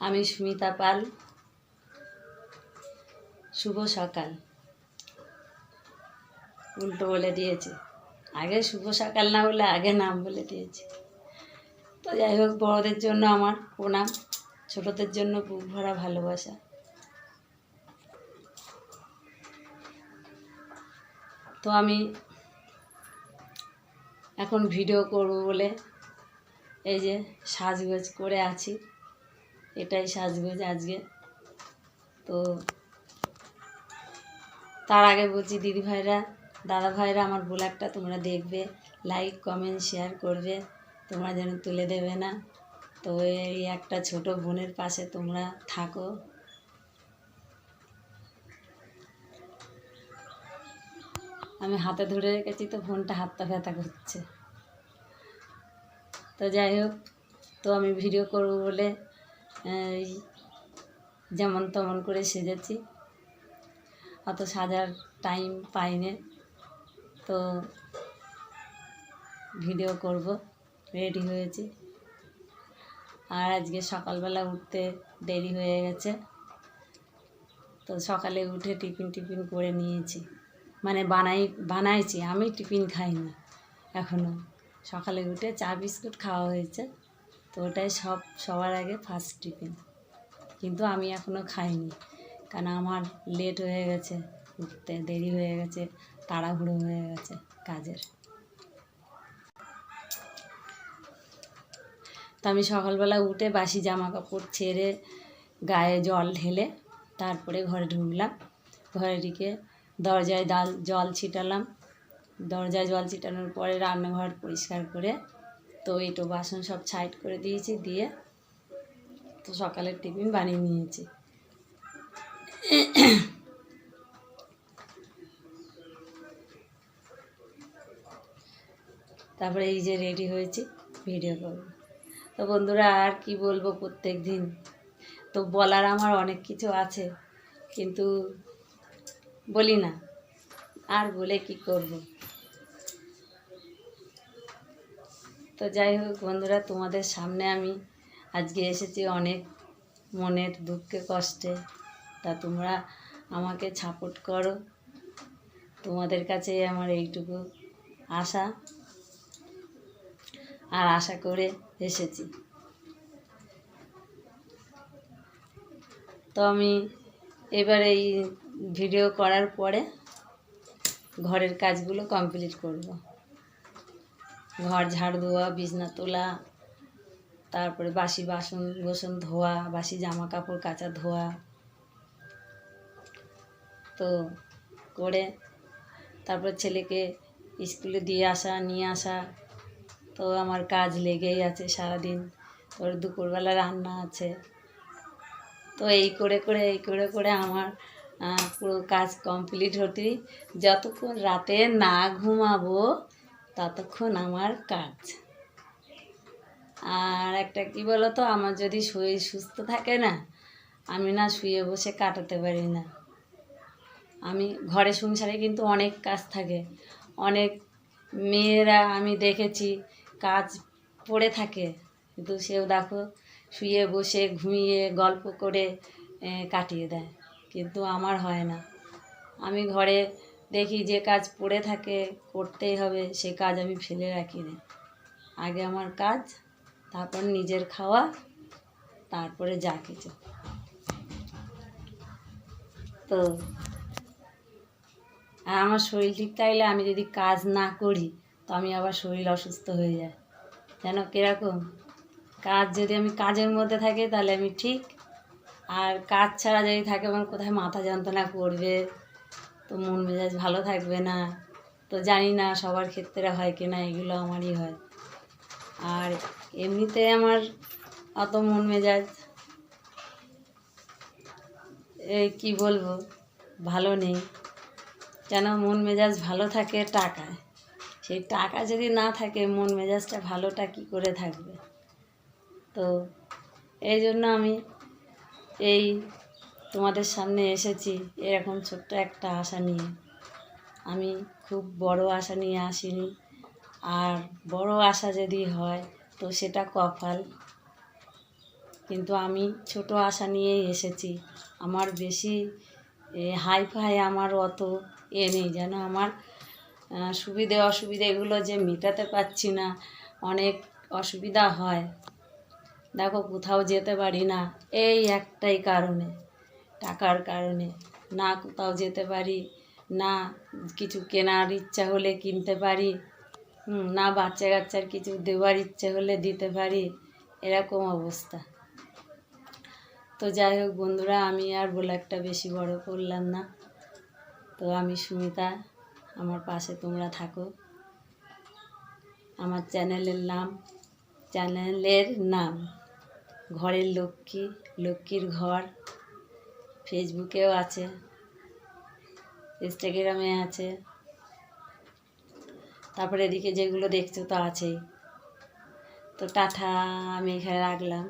আমি সুমিতা পাল। শুভ সকাল। উল্টো বলে দিয়েছে। আগে শুভ সকাল না বলে আগে নাম বলে দিয়েছে। তো যাই হোক, বড়দের জন্য আমার প্রণাম। ছোটদের জন্য বুক ভরা ভালোবাসা। তো আমি এখন ভিডিও করব বলে এই যে সাজগোজ করে আছি। এটাই সাজগোজ আজকে। তো তার আগে বলছি, দিদি ভাইরা, দাদা ভাইরা, আমার ব্লগটা তোমরা দেখবে লাইক কমেন্ট শেয়ার করবে, তোমরা যেন তুলে দেবে না। তো এই একটা ছোট বোনের পাশে তোমরা থাকো। আমি হাতে ধরে রেখেছি তো ফোনটা হাতটা ব্যথা করছে। তো যাই হোক, তো আমি ভিডিও করব বলে যেমন তেমন করে সেজেছি। অত সাজার টাইম পাইনি। তো ভিডিও করব রেডি হয়েছি। আর আজকে সকালবেলা উঠতে দেরি হয়ে গেছে। তো সকালে উঠে টিফিন টিফিন করে নিয়েছি। মানে বানাই, বানাইছি, আমি টিফিন খাইনি। এখনও সকালে উঠে চা বিস্কুট খাওয়া হয়েছে। তো ওটাই সব, সবার আগে ফার্স্ট টিফিন কিন্তু আমি এখনও খাইনি। কারণ আমার লেট হয়ে গেছে, উঠতে দেরি হয়ে গেছে, তাড়াহুড়ো হয়ে গেছে কাজের। তো আমি সকালবেলা উঠে বাসি জামা কাপড় ছেড়ে গায়ে জল ঢেলে তারপরে ঘরে ঢুকলাম। ঘরে ঢুকে দরজায় ডাল জল ছিটালাম। দরজায় জল ছিটানোর পরে রান্নাঘর পরিষ্কার করে তো এইটো বাসন সব সাইড করে দিয়েছি, দিয়ে তো সকালের টিফিন বানিয়ে নিয়েছি। তারপরে এই যে রেডি হয়েছি ভিডিও করব। তো বন্ধুরা, আর কি বলব প্রত্যেক দিন তো বলার আমার অনেক কিছু আছে, কিন্তু বলি না, আর বলে কি করব? তো যাই হোক বন্ধুরা, তোমাদের সামনে আমি আজকে এসেছি অনেক মনের দুঃখে, কষ্টে। তা তোমরা আমাকে সাপোর্ট করো। তোমাদের কাছে আমার এইটুকু আশা। আর আশা করে এসেছি। তো আমি এবার এই ভিডিও করার পরে ঘরের কাজগুলো কমপ্লিট করব। ঘর ঝাড় দেওয়া বিছনা তোলা, তারপরে বাসি বাসন গোসন ধোয়া, বাসি জামা কাপড় কাচা ধোয়া। তো করে তারপর ছেলেকে স্কুলে দিয়ে আসা, নিয়ে আসা। তো আমার কাজ লেগেই আছে সারাদিন। তোর দুপুরবেলা রান্না আছে। তো এই করে করে, এই করে করে আমার পুরো কাজ কমপ্লিট হতেই যতক্ষণ রাতে না ঘুমাবো ততক্ষণ আমার কাজ। আর একটা কি বলো তো আমার যদি শরীর সুস্থ থাকে না, আমি না শুয়ে বসে কাটাতে পারি না। আমি ঘরে সংসারে কিন্তু অনেক কাজ থাকে। অনেক মেয়েরা আমি দেখেছি কাজ পড়ে থাকে, কিন্তু সেও দেখো শুয়ে বসে ঘুমিয়ে গল্প করে কাটিয়ে দেয়। কিন্তু আমার হয় না। আমি ঘরে দেখি যে কাজ পড়ে থাকে, করতেই হবে, সে কাজ আমি ফেলে রাখি না। আগে আমার কাজ, তারপর নিজের খাওয়া, তারপরে যা কিছু। তো, আর আমার শরীর ঠিক থাকলে আমি যদি কাজ না করি, তো আমি আবার শরীর অসুস্থ হয়ে যায়। যেন কীরকম? কাজ যদি আমি কাজের মধ্যে থাকি, তাহলে আমি ঠিক। আর কাজ ছাড়া যদি থাকে, আমার কোথায় মাথা যন্ত্রণা করবে তো মন মেজাজ ভালো থাকবে না। তো জানি না সবার ক্ষেত্রে হয় কি না, এগুলো আমারই হয়। আর এমনিতে আমার অত মন মেজাজ এই কী বলব, ভালো নেই। কেন মন মেজাজ ভালো থাকে টাকায়? সেই টাকা যদি না থাকে, মন মেজাজটা ভালোটা কী করে থাকবে? তো এই জন্য আমি এই তোমাদের সামনে এসেছি এরকম ছোট্ট একটা আশা নিয়ে। আমি খুব বড় আশা নিয়ে আসিনি। আর বড় আশা যদি হয়, তো সেটা কপাল। কিন্তু আমি ছোট আশা নিয়েই এসেছি। আমার বেশি হাই ফাই আমার অত এ নেই। যেন আমার সুবিধে অসুবিধেগুলো যে মেটাতে পারছি না, অনেক অসুবিধা হয়। দেখো, কোথাও যেতে পারি না। এই একটাই কারণে। টাকার কারণে। না কোথাও যেতে পারি, না কিছু কেনার ইচ্ছা হলে কিনতে পারি না বাচ্চা কাচ্চার কিছু দেওয়ার ইচ্ছা হলে দিতে পারি, এরকম অবস্থা। তো যাই হোক বন্ধুরা, আমি আর বলে একটা বেশি বড় করলাম না। তো আমি সুমিতা, আমার পাশে তোমরা থাকো। আমার চ্যানেলের নাম চ্যানেলের নাম, ঘরের লক্ষ্মী, লক্ষ্মীর ঘর। ফেসবুকেও আছে ইনস্টাগ্রামে আছে, তারপরে এদিকে যেগুলো দেখছ তো আছেই। তো টাটা, আমি এখানে রাখলাম।